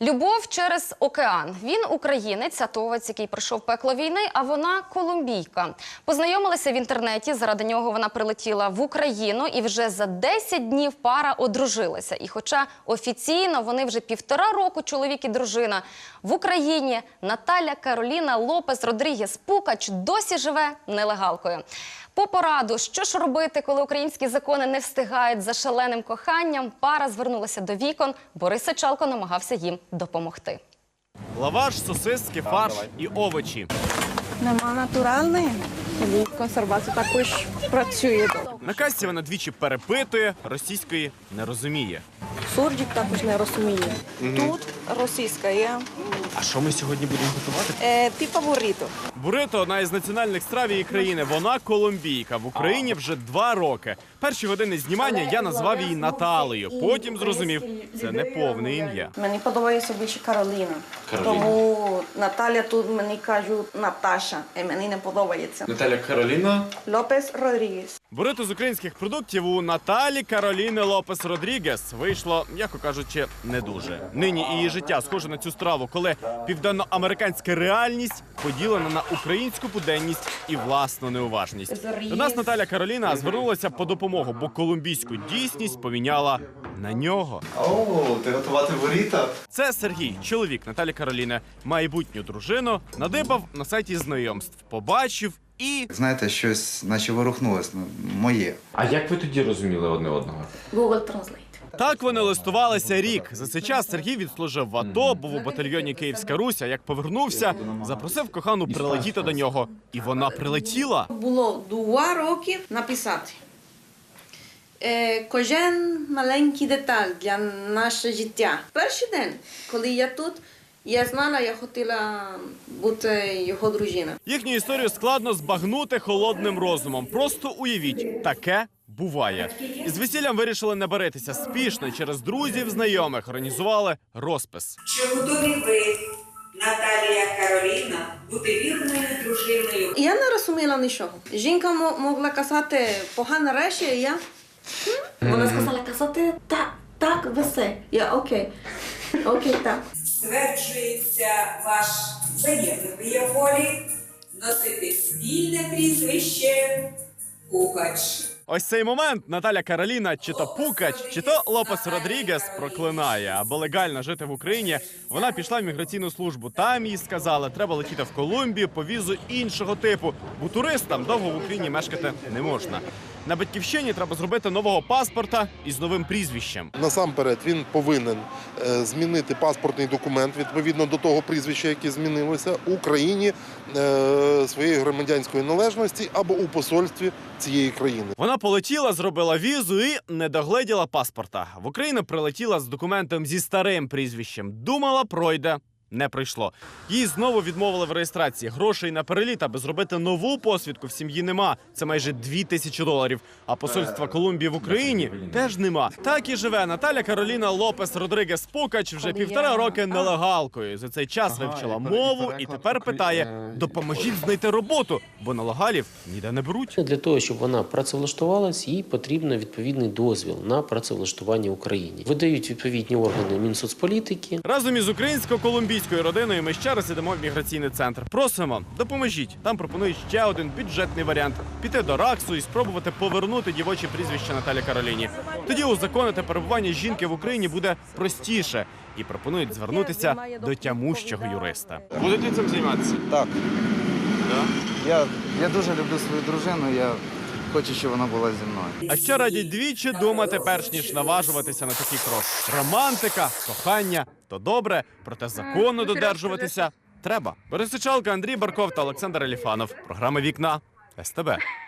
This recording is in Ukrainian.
Любов через океан. Він українець, атовець, який пройшов пекло війни, а вона колумбійка. Познайомилися в інтернеті. Заради нього вона прилетіла в Україну, і вже за 10 днів пара одружилася. І, хоча офіційно вони вже півтора року, чоловік і дружина в Україні, Наталя Кароліна Лопес Родрігес Пукач досі живе нелегалкою. По пораду, що ж робити, коли українські закони не встигають за шаленим коханням, пара звернулася до вікон. Борис Сачалко намагався їм допомогти. Лаваш, сосиски, фарш і овочі. Нема натуральної. Консервація також працює. На касті вона двічі перепитує, російської не розуміє. Суржик також не розуміє. Тут російська є. А що ми сьогодні будемо готувати? Е, ти фаворито. Бурито одна із національних страв її країни. Вона колумбійка. В Україні вже два роки. Перші години знімання я назвав її Наталею. Потім зрозумів, це не повне ім'я. Мені подобається більше Кароліна. Тому Наталя тут мені кажуть Наташа, і мені не подобається. Наталя Кароліна. Лопес Родрігес. Бурито з українських продуктів у Наталі Кароліни Лопес Родрігес вийшло, м'яко кажучи, не дуже. Нині її життя схоже на цю страву, коли південноамериканська реальність поділена на українську буденність і власну неуважність. До нас Наталя Кароліна звернулася по допомогу, бо колумбійську дійсність поміняла на нього. О, ти готувати буріто? Це Сергій, чоловік Наталі Кароліни, майбутню дружину, надибав на сайті знайомств, побачив і Знаєте, щось наче ворухнулось ну, моє. А як ви тоді розуміли одне одного? Google Translate. Так вони листувалися рік. За цей час Сергій відслужив в АТО, був у батальйоні Київська Русь. А як повернувся, запросив кохану прилетіти до нього, і вона прилетіла. Було два роки написати. Е, кожен маленький деталь для нашого життя. Перший день, коли я тут, я знала, я хотіла бути його дружиною. Їхню історію складно збагнути холодним розумом. Просто уявіть, таке буває. Із весіллям вирішили не баритися спішно через друзів, знайомих організували розпис. Чи готові ви, Наталія Кароліна, бути вірною дружиною Я не розуміла нічого. Жінка мо- могла казати погані речі, і я. Вона сказала казати так, так, весе. Я окей. Окей, так. Стверджується ваш взаємної волі носити спільне прізвище Пугач. Ось цей момент Наталя Кароліна, чи то Пукач, чи то Лопес Родрігес проклинає. Аби легально жити в Україні, вона пішла в міграційну службу. Там їй сказали, треба летіти в Колумбію по візу іншого типу, бо туристам довго в Україні мешкати не можна. На батьківщині треба зробити нового паспорта із новим прізвищем. Насамперед він повинен е, змінити паспортний документ відповідно до того прізвища, яке змінилося у країні е, своєї громадянської належності або у посольстві цієї країни. Вона полетіла, зробила візу і не догледіла паспорта. В Україну прилетіла з документом зі старим прізвищем. Думала, пройде. Не пройшло. Їй знову відмовили в реєстрації. Грошей на переліт, аби зробити нову посвідку в сім'ї нема. Це майже дві тисячі доларів. А посольства Колумбії в Україні теж нема. Так і живе Наталя Кароліна Лопес Родригес Пукач вже півтора роки нелегалкою. За цей час вивчила мову і тепер питає: допоможіть знайти роботу, бо нелегалів ніде не беруть. Для того, щоб вона працевлаштувалась, їй потрібно відповідний дозвіл на працевлаштування в Україні. Видають відповідні органи Мінсоцполітики. Разом із українсько-колумбійською родиною ми ще раз ідемо в міграційний центр. Просимо, допоможіть. Там пропонують ще один бюджетний варіант піти до РАКСу і спробувати повернути дівочі прізвище Наталі Кароліні. Тоді узаконити перебування жінки в Україні буде простіше і пропонують звернутися до тямущого юриста. Будете цим займатися? Так. Я, я дуже люблю свою дружину, я хочу, щоб вона була зі мною. А ще радять двічі думати, перш ніж наважуватися на такий крок. Романтика, кохання то добре, проте закону додержуватися треба. Пересичалка Андрій Барков та Олександр Еліфанов. Програма Вікна СТБ.